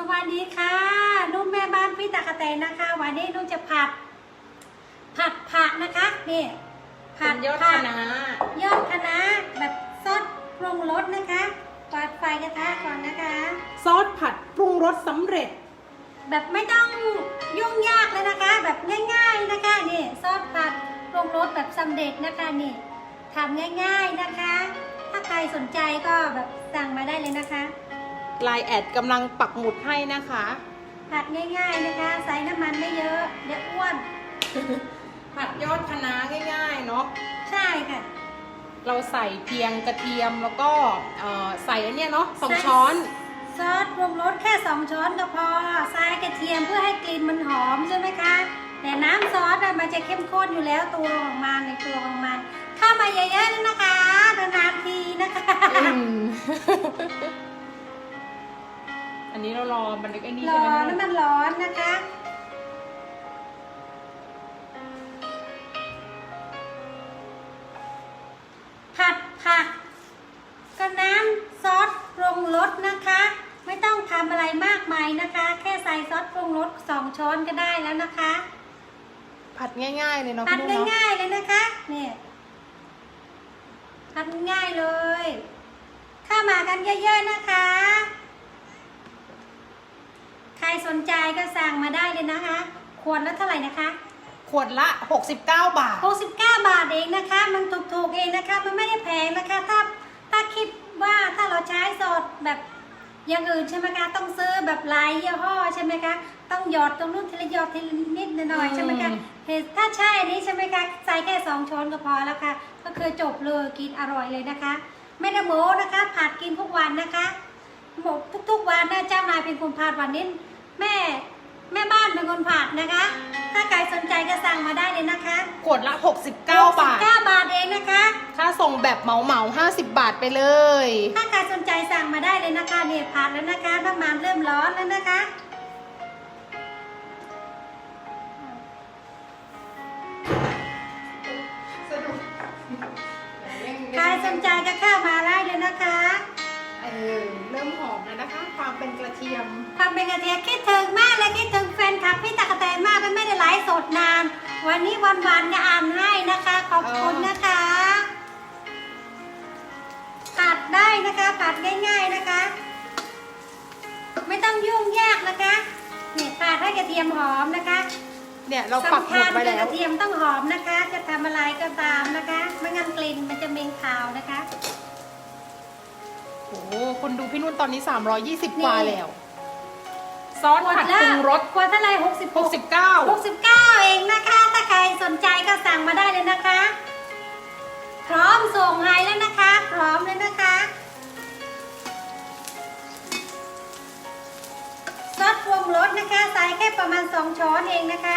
สวัสดีค่ะ นุ่มแม่บ้านพี่ตะกะแตนนะคะ วันนี้นุ่มจะผัด ผัดผักนะคะนี่ผัเป็ดนยอดผัคะกน้ายอดคะน้าแบบซดปรุงรสนะคะเปิดไฟกระทะก่อนนะคะ ซอสผัดปรุงรสสำเร็จ แบบไม่ต้องยุ่งยากเลยนะคะ แบบง่าย ๆนะคะนี่ซอสผัดปรุงรสแบบสำเร็จนะคะนี่ทำง่าย ๆนะคะ ถ้าใครสนใจก็แบบสั่งมาได้เลยนะคะ ลายแอดกำลังปักหมุดให้นะคะ ผัดง่ายๆนะคะใส่น้ำมันไม่เยอะเดี๋ยวอ้วน ผัดยอดคะน้าง่ายๆเนาะ ใช่ค่ะเราใส่เพียงกระเทียมแล้วก็เอ่อใส่อันเนี้ยเนาะสองใส่ช้อน ซอสปรุงรสแค่2ช้อนก็พอใส่กระเทียมเพื่อให้กลิ่นมันหอมใช่ไหมคะ แต่น้ำซอสอะมันจะเข้มข้นอยู่แล้วตัวของมันในตัวของมัน เข้ามาเยอะๆนะคะนานๆทีนะคะ อืมอันนี้เรารอมันไอ้นี่รใช่อไหมน้ำมันร้อนนะคะ ผัดผักก็น้ำซอสปรุงรสนะคะ ไม่ต้องทำอะไรมากมายนะคะ แค่ใส่ซอสปรุงรสสองช้อนก็ได้แล้วนะคะ ผัดง่ายๆเลยเนาะผัดพี่นุ่นเนาะง่ายๆเลยนะคะเนี่ยผัดง่ายๆเลย เข้ามากันเยอะๆนะคะ ใครสนใจก็สั่งมาได้เลยนะคะ ขวดละเท่าไหร่นะคะขวดละ 69 บาท 69 บาทเองนะคะ มันถูกๆเองนะคะ มันไม่ได้แพงนะคะ ถ้าถ้าคิดว่าถ้าเราใช้สดแบบอย่างอื่นใช่ไหมคะ ต้องซื้อแบบหลายยี่ห้อใช่ไหมคะ ต้องหยอดตรงนู้นทีละหยอดทีละนิดหน่อยๆใช่ไหมคะอืมเห็นถ้าใช่อันนี้ใช่ไหมคะใส่แค่สองช้อนก็พอแล้วค่ะ ก็คือจบเลยกินอร่อยเลยนะคะ ไม่ได้โม้นะคะผัดกินทุกวันนะคะหมดทุกๆวันนะเจ้านายเป็นคนผัดวันนี้ แม่แม่บ้านเป็นคนผัดนะคะ ถ้าใครสนใจก็สั่งมาได้เลยนะคะขวดละ 69 บาท69บาทเองนะคะ ค่าส่งแบบเหมาเหมาๆ50 บาทไปเลย ถ้าใครสนใจสั่งมาได้เลยนะคะเนี่ยผัดแล้วนะคะน้ำมันเริ่มร้อนแล้วนะคะใครสนใจก็เข้ามาได้เลยนะคะเออเริ่มหอมแล้วนะคะ ความเป็นกระเทียมทำเป็นกระเทียมคิดถึงมากเลยคิดถึงแฟนคลับพี่ตะกะแตนมากมันไม่ได้ไลฟ์สดนาน วันนี้วันวานๆจะอ่านให้นะคะ ขอบคุณนะคะผัดได้นะคะผัดง่าย ๆนะคะ ไม่ต้องยุ่งยากนะคะเนี่ยผัดให้กระเทียมหอมนะคะเนี่ยเราปักหมุดสำคัญไว้คือกแล้ระวเทียมต้องหอมนะคะ จะทำอะไรก็ตามนะคะ ไม่งั้นกลิ่นมันจะเหม็นคาวนะคะ โอ้โหคนดูพี่นุ่นตอนนี้ 320 กว่านี่แล้ว ซอสผัดปรุงรสขวดเท่าไหร่หกสิบหก69 69 เองนะคะ ถ้าใครสนใจก็สั่งมาได้เลยนะคะ พร้อมส่งให้แล้วนะคะ พร้อมเลยนะคะซอสปรุงรสนะคะ ใส่แค่ประมาณ 2 ช้อนเองนะคะ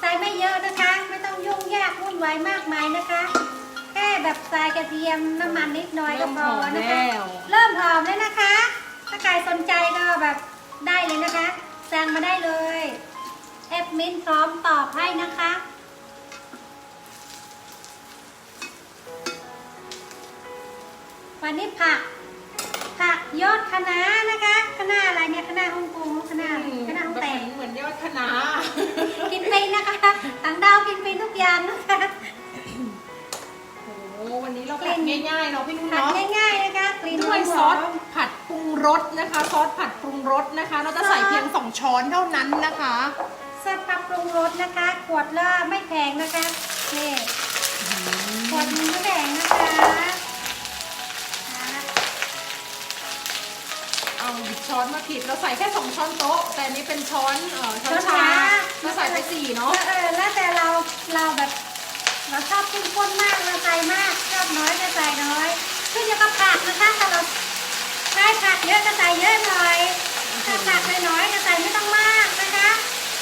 ใส่ไม่เยอะนะคะ ไม่ต้องยุ่งยากวุ่นวายมากมายนะคะ แค่แบบใส่กระเทียมน้ำมันนิดหน่อยก็พอนะคะเริ่มหอมแล้วเริ่มหอมแล้วนะคะ ถ้าใครสนใจก็แบบได้เลยนะคะสั่งมาได้เลยแอปมินพร้อมตอบให้นะคะวันนี้ผัก ผักยอดคะน้านะคะคะน้าอะไรเนี่ยคะน้าฮ่องกงคะน้าอะไรคะน้าฮ่องแตกเหมือนยอดคะน้ากินเป็นนะคะต่างดาวกินเป็นทุกอย่างนะคะ ง่ายๆเนาะพี่นุ่นผัดเนาะง่ายๆนะคะกลิ่นด้วยหซออสมผัดปรุงรสนะคะ ซอสผัดปรุงรสนะคะ เราจะใส่เพียง 2 ช้อนเท่านั้นนะคะซอสผักปรุงรสนะคะ ขวดละไม่แพงนะคะนี่ขวดนึงไม่แพงนะคะอ่าเอาหยิบช้อนมาผิดเราใส่แค่2ช้อนโต๊ะ แต่อันนี้เป็นช้อนเอ่อช้อนช้อนชาชาเราใส่ไปสี่เนาะเออแล้วแต่เราเราแบบเราชอบเข้มข้นมากเราใส่มากชอบน้อยก็ใส่น้อย ขึ้นอยู่กับผักนะคะถ้าเราใช้ผักเยอะก็ใส่เยอะหน่อยถ้าผักน้อยๆก็ใส่ไม่ต้องมากนะคะ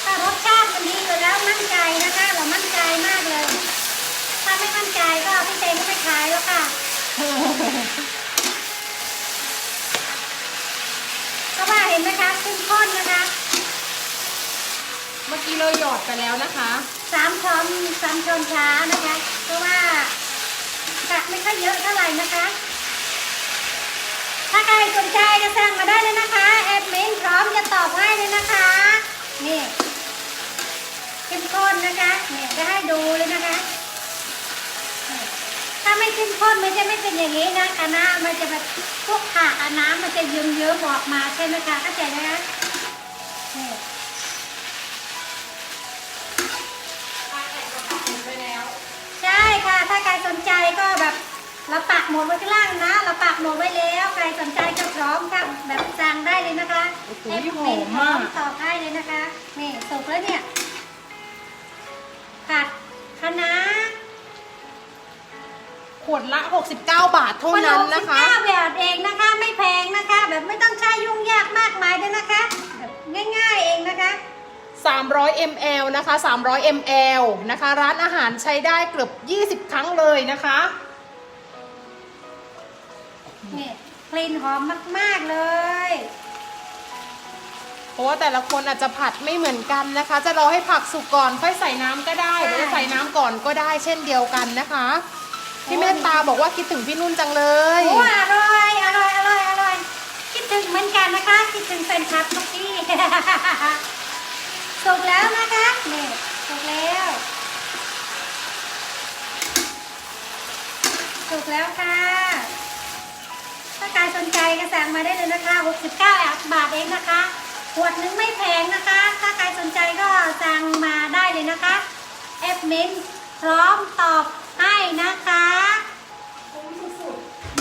ถ้ารสชาติมันดีอยู่แล้วมั่นใจนะคะเรามั่นใจมากเลย ถ้าไม่มั่นใจก็พี่เจนก็ไม่ขายแล้วค่ะก็ว่าเห็นไหมคะขึ้นข้นนะคะเมื่อกี้เราหยอดไปแล้วนะคะสามช้อนสามช้อนช้านะคะ เพราะว่าผักไม่ค่อยเยอะเท่าไหร่นะคะถ้าใคร สนใจจะสั่งมาได้เลยนะคะ แอดมินพร้อมจะตอบให้เลยนะคะ นี่เข้มข้นนะคะนี่จะให้ดูเลยนะคะ ถ้าไม่เข้มข้นมันจะไม่เป็นอย่างนี้นะคณะมันจะแบบพวกขาอะน้ำมันจะเยิ้มๆออกมาใช่ไหมคะเข้าใจนะคะ เราปักหมดไว้ข้างล่างนะ เราปักหมดไว้แล้ว ใครสนใจก็พร้อมค่ะแบบสั่งได้เลยนะคะโอ้โหเอฟหอเป็นมพร้อมากมตอบให้เลยนะคะ นี่สุกแล้วเนี่ยผัดคะน้าขวดละ 69 บาทเท่านั้นนะคะสิบเก้าแบบเองนะคะ ไม่แพงนะคะ แบบไม่ต้องใช้ยุ่งยากมากมายด้วยนะคะแบบง่ายๆเองนะคะ300 ml นะคะ 300 ml นะคะ ร้านอาหารใช้ได้เกือบ 20 ครั้งเลยนะคะ นี่กลิ่นหอมมาก ๆ เลย เพราะว่าแต่ละคนอาจจะผัดไม่เหมือนกันนะคะ จะรอให้ผักสุกก่อนค่อยใส่น้ำก็ได้หรือจะใส่น้ำก่อนก็ได้เช่นเดียวกันนะคะ พี่เมตตาบอกว่าคิดถึงพี่นุ่นจังเลย โอ้อร่อย อร่อย อร่อย อร่อย คิดถึงเหมือนกันนะคะ คิดถึงแฟนคลับทุกที่ สุกแล้วนะคะนี่สุกแล้ว สุกแล้วค่ะ ถ้าใครสนใจก็สั่งมาได้เลยนะคะ 69บาทเองนะคะขวดนึงไม่แพงนะคะ ถ้าใครสนใจก็สั่งมาได้เลยนะคะเอฟมินพร้อมตอบให้นะคะ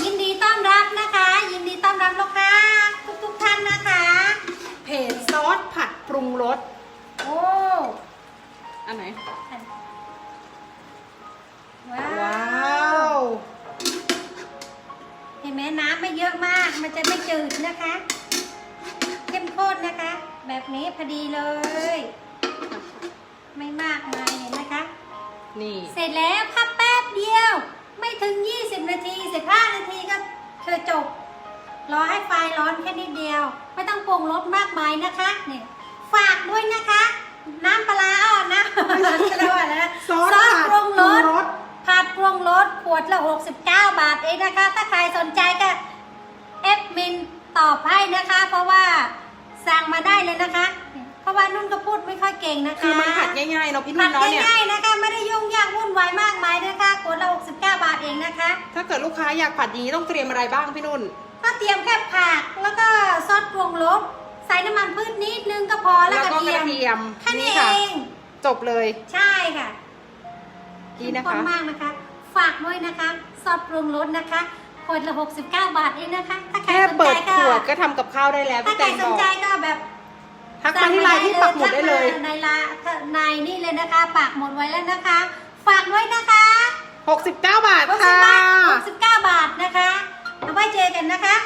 ยินดีต้อนรับนะคะ ยินดีต้อนรับลูกค้าทุกทุกๆท่านนะคะ เพจซอสผัดปรุงรสโอ้ อันไหนว้า มากมันจะไม่จืดนะคะ เข้มข้นนะคะ แบบนี้พอดีเลย ไม่มากมายเห็นไหมคะ นี่ เสร็จแล้วพักแป๊บเดียว ไม่ถึง 20 นาที 15 นาทีก็เธอจบ รอให้ไฟร้อนแค่นิดเดียว ไม่ต้องปรุงรสมากมายนะคะนี่ฝากด้วยนะคะ น้ำปลาร้าอ่อนนะเรียกว่าอะไรนะซอสซอสผัดปรุงรสปรุงรสผัดปรุงรสขวดละ 69 บาทเองนะคะ ถ้าใครสนใจก็ เอฟมินตอบให้นะคะ เพราะว่าสั่งมาได้เลยนะคะ เพราะว่านุ่นก็พูดไม่ค่อยเก่งนะคะคือมันผัดง่ายๆเนาะพี่นุ่ผันดเนาะเนี่ยง่ายๆนะคะไม่ได้ยุ่งยากวุ่นวายมากมายนะคะขวดละ69 บาทเองนะคะ ถ้าเกิดลูกค้าอยากผัดอย่างนี้ต้องเตรียมอะไรบ้างพี่นุ่นก็เตรียมแค่ผักแล้วก็ซอสปรุงรสใส่น้ำมันพืชนิดนึงก็พอแล้วแล้วกก็ระกเทียระมเทียมแค่นี้ค่ะเองจบเลย ใช่ค่ะนี่นะคะเข้มข้มากนะคะ ฝากด้วยนะคะซอสปรุงรสนะคะข วดละ 69 บาทเองนะคะ ถ้าใครแค่สนเปิใจดก็ขวดก็ทำกับข้าวได้แล้วถ้าพี่ใคแตรงสบนอกใจก็แบบทักมาที่ไลน์ที่ปักหมุดได้เลยทักมาในไลน์ในนี่เลยนะคะปักหมุดไว้แล้วนะคะ ฝากด้วยนะคะ 69 บาท69ค่ะบาท69 บาทนะคะ เอาไว้เจอกันนะคะ